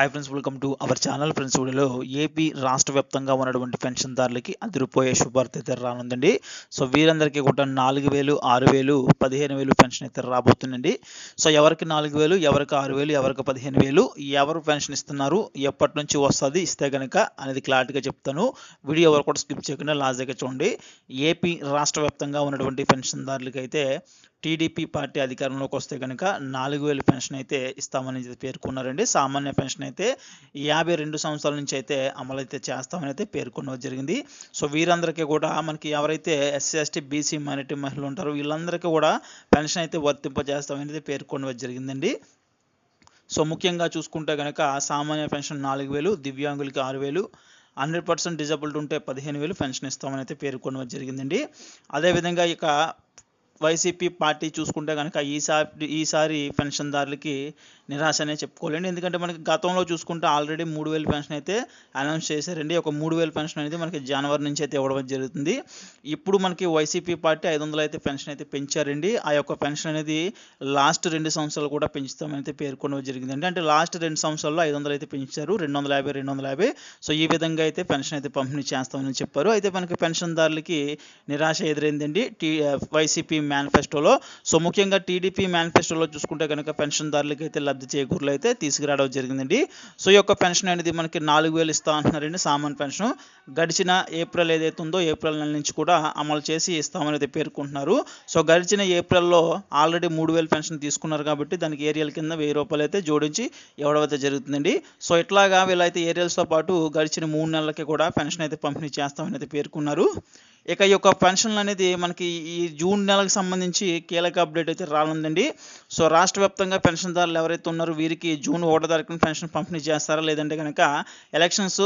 Hi friends welcome to our channel friends వీడియోలో AP రాష్ట్ర వ్యాప్తంగా ఉన్నటువంటి పెన్షన్దారులకి అదిరిపోయే శుభార్త అయితే రానుందండి. సో వీరందరికీ కూడా నాలుగు వేలు ఆరు వేలు పదిహేను వేలు పెన్షన్ అయితే రాబోతుందండి. సో ఎవరికి నాలుగు వేలు ఎవరికి ఆరు వేలు ఎవరికి పదిహేను వేలు ఎవరు పెన్షన్ ఇస్తున్నారు ఎప్పటి నుంచి వస్తుంది ఇస్తే కనుక అనేది క్లారిటీగా చెప్తాను. వీడియో ఎవరు కూడా స్కిప్ చేయకుండా లాస్ట్ దగ్గర చూడండి ఏపీ రాష్ట్ర వ్యాప్తంగా ఉన్నటువంటి పెన్షన్దారులకి అయితే టీడీపీ పార్టీ అధికారంలోకి వస్తే కనుక నాలుగు వేలు పెన్షన్ అయితే ఇస్తామని పేర్కొన్నారండి. సామాన్య పెన్షన్ అయితే యాభై రెండు సంవత్సరాల నుంచి అయితే అమలు అయితే చేస్తామని అయితే పేర్కొనడం జరిగింది. సో వీరందరికీ కూడా మనకి ఎవరైతే ఎస్సీ ఎస్టీ బీసీ మైనార్టీ మహిళలు ఉంటారో వీళ్ళందరికీ కూడా పెన్షన్ అయితే వర్తింపజేస్తామని అయితే పేర్కొనడం జరిగిందండి. సో ముఖ్యంగా చూసుకుంటే కనుక సామాన్య పెన్షన్ నాలుగు వేలు దివ్యాంగులకి ఆరు వేలు హండ్రెడ్ పర్సెంట్ డిజబుల్డ్ ఉంటే పదిహేను వేలు పెన్షన్ ఇస్తామని అయితే పేర్కొనడం జరిగిందండి. అదేవిధంగా ఇక వైసీపీ పార్టీ చూసుకుంటే కనుక ఈసారి ఈసారి పెన్షన్దారులకి నిరాశ అనే చెప్పుకోలేండి. ఎందుకంటే మనకి గతంలో చూసుకుంటే ఆల్రెడీ మూడు వేలు పెన్షన్ అయితే అనౌన్స్ చేశారండి. ఒక మూడు వేలు పెన్షన్ అనేది మనకి జనవరి నుంచి అయితే ఇవ్వడం జరుగుతుంది. ఇప్పుడు మనకి వైసీపీ పార్టీ ఐదు వందలు అయితే పెన్షన్ అయితే పెంచారండి. ఆ యొక్క పెన్షన్ అనేది లాస్ట్ రెండు సంవత్సరాలు కూడా పెంచుతామని పేర్కొనడం జరిగిందండి. అంటే లాస్ట్ రెండు సంవత్సరాల్లో ఐదు వందలు అయితే పెంచారు. రెండు వందల యాభై రెండు వందల యాభై. సో ఈ విధంగా అయితే పెన్షన్ అయితే పంపిణీ చేస్తామని చెప్పారు. అయితే మనకి పెన్షన్దారులకి నిరాశ ఎదురైందండి. టీ వైసీపీ మేనిఫెస్టోలో సో ముఖ్యంగా టీడీపీ మేనిఫెస్టోలో చూసుకుంటే కనుక పెన్షన్దారులకి అయితే లబ్ధి చేకూరులు అయితే తీసుకురావడం జరిగిందండి. సో ఈ యొక్క పెన్షన్ అనేది మనకి నాలుగు వేలు ఇస్తా అంటున్నారండి సామాన్ పెన్షన్. గడిచిన ఏప్రిల్ ఏదైతే ఉందో ఏప్రిల్ నెల నుంచి కూడా అమలు చేసి ఇస్తామని అయితే పేర్కొంటున్నారు. సో గడిచిన ఏప్రిల్లో ఆల్రెడీ మూడు వేలు పెన్షన్ తీసుకున్నారు కాబట్టి దానికి ఏరియల్ కింద వెయ్యి రూపాయలు అయితే జోడించి ఇవ్వడం అయితే జరుగుతుందండి. సో ఇట్లాగా వీళ్ళైతే ఏరియల్స్తో పాటు గడిచిన మూడు నెలలకి కూడా పెన్షన్ అయితే పంపిణీ చేస్తామని అయితే పేర్కొన్నారు. ఇక ఈ యొక్క పెన్షన్లు అనేది మనకి ఈ జూన్ నెలకు సంబంధించి కీలక అప్డేట్ అయితే రానుందండి. సో రాష్ట్ర వ్యాప్తంగా పెన్షన్దారులు ఎవరైతే ఉన్నారో వీరికి జూన్ ఒకటో తారీఖున పెన్షన్ పంపిణీ చేస్తారా లేదంటే కనుక ఎలక్షన్స్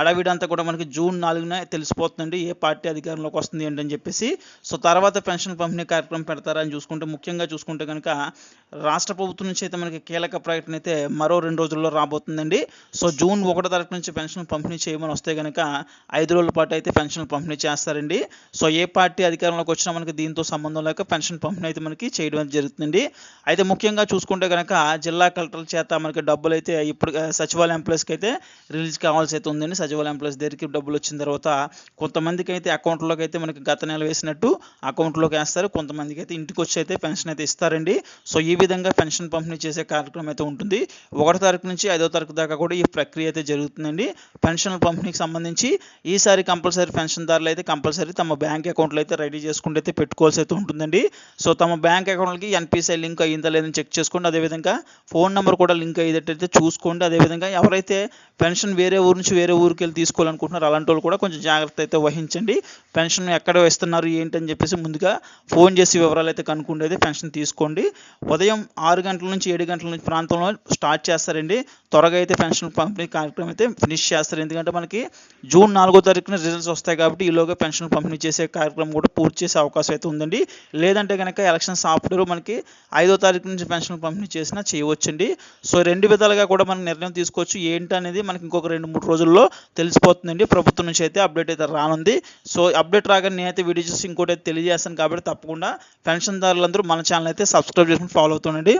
అడవిడంతా కూడా మనకి జూన్ నాలుగున తెలిసిపోతుందండి. ఏ పార్టీ అధికారంలోకి వస్తుంది ఏంటని చెప్పేసి. సో తర్వాత పెన్షన్ పంపిణీ కార్యక్రమం పెడతారని చూసుకుంటే ముఖ్యంగా చూసుకుంటే కనుక రాష్ట్ర ప్రభుత్వం నుంచి అయితే మనకి కీలక ప్రకటన అయితే మరో రెండు రోజుల్లో రాబోతుందండి. సో జూన్ ఒకటో తారీఖు నుంచి పెన్షన్ పంపిణీ చేయమని వస్తే కనుక ఐదు రోజుల పాటు అయితే పెన్షన్ పంపిణీ చేస్తారండి. సో ఏ పార్టీ అధికారంలోకి వచ్చినా మనకి దీంతో సంబంధం లేక పెన్షన్ పంపిణీ అయితే మనకి చేయడం జరుగుతుంది అయితే ముఖ్యంగా చూసుకుంటే కనుక జిల్లా కలెక్టర్ల చేత మనకి డబ్బులు అయితే ఇప్పుడు సచివాలయ ఎంప్లాయీస్కి అయితే రిలీజ్ కావాల్సి అయితే ఉందండి. సచివాలయ ఎంప్లాయీస్ దగ్గరికి డబ్బులు వచ్చిన తర్వాత కొంతమందికి అయితే అకౌంట్లోకి అయితే మనకి గత నెల వేసినట్టు అకౌంట్లోకి వేస్తారు. కొంతమందికి అయితే ఇంటికి వచ్చి అయితే పెన్షన్ అయితే ఇస్తారండి. సో ఈ విధంగా పెన్షన్ పంపిణీ చేసే కార్యక్రమం అయితే ఉంటుంది. ఒకటో తారీఖు నుంచి ఐదో తారీఖు దాకా కూడా ఈ ప్రక్రియ అయితే జరుగుతుందండి. పెన్షన్ పంపిణీకి సంబంధించి ఈసారి కంపల్సరీ పెన్షన్దారులు అయితే కంపల్సరీ తమ బ్యాంక్ అకౌంట్లో అయితే రెడీ చేసుకుంటే అయితే పెట్టుకోవాల్సి అయితే ఉంటుందండి. సో తమ బ్యాంక్ అకౌంట్కి ఎన్పిసిఐ లింక్ అయ్యిందా లేదని చెక్ చేసుకోండి. అదేవిధంగా ఫోన్ నెంబర్ కూడా లింక్ అయ్యేటట్టయితే చూసుకోండి. అదేవిధంగా ఎవరైతే పెన్షన్ వేరే ఊరు నుంచి వేరే ఊరికి వెళ్ళి తీసుకోవాలనుకుంటున్నారు అలాంటి వాళ్ళు కూడా కొంచెం జాగ్రత్త అయితే వహించండి. పెన్షన్ ఎక్కడ వేస్తున్నారు ఏంటని చెప్పేసి ముందుగా ఫోన్ చేసి వివరాలు అయితే కనుక్కుంటే అయితే పెన్షన్ తీసుకోండి. ఉదయం ఆరు గంటల నుంచి ఏడు గంటల నుంచి ప్రాంతంలో స్టార్ట్ చేస్తారండి. త్వరగా అయితే పెన్షన్ పంపిణీ కార్యక్రమం అయితే ఫినిష్ చేస్తారు. ఎందుకంటే మనకి జూన్ నాలుగో తారీఖున రిజల్ట్స్ వస్తాయి కాబట్టి ఈలోగా పెన్షన్ పంపిణీ చేసే కార్యక్రమం కూడా పూర్తి చేసే అవకాశం అయితే ఉందండి. లేదంటే కనుక ఎలక్షన్ సాఫ్ట్వేర్ మనకి ఐదో తారీఖు నుంచి పెన్షన్ పంపిణీ చేసినా చేయవచ్చండి. సో రెండు విధాలుగా కూడా మనం నిర్ణయం తీసుకోవచ్చు. ఏంటి అనేది మనకి ఇంకొక రెండు మూడు రోజుల్లో తెలిసిపోతుందండి. ప్రభుత్వం నుంచి అయితే అప్డేట్ అయితే రానుంది. సో అప్డేట్ రాగానే నేనైతే వీడియో చూసి ఇంకోటి తెలియజేస్తాను కాబట్టి తప్పకుండా పెన్షన్దారులందరూ మన ఛానల్ అయితే సబ్స్క్రైబ్ చేసుకుని ఫాలో అవుతుండండి.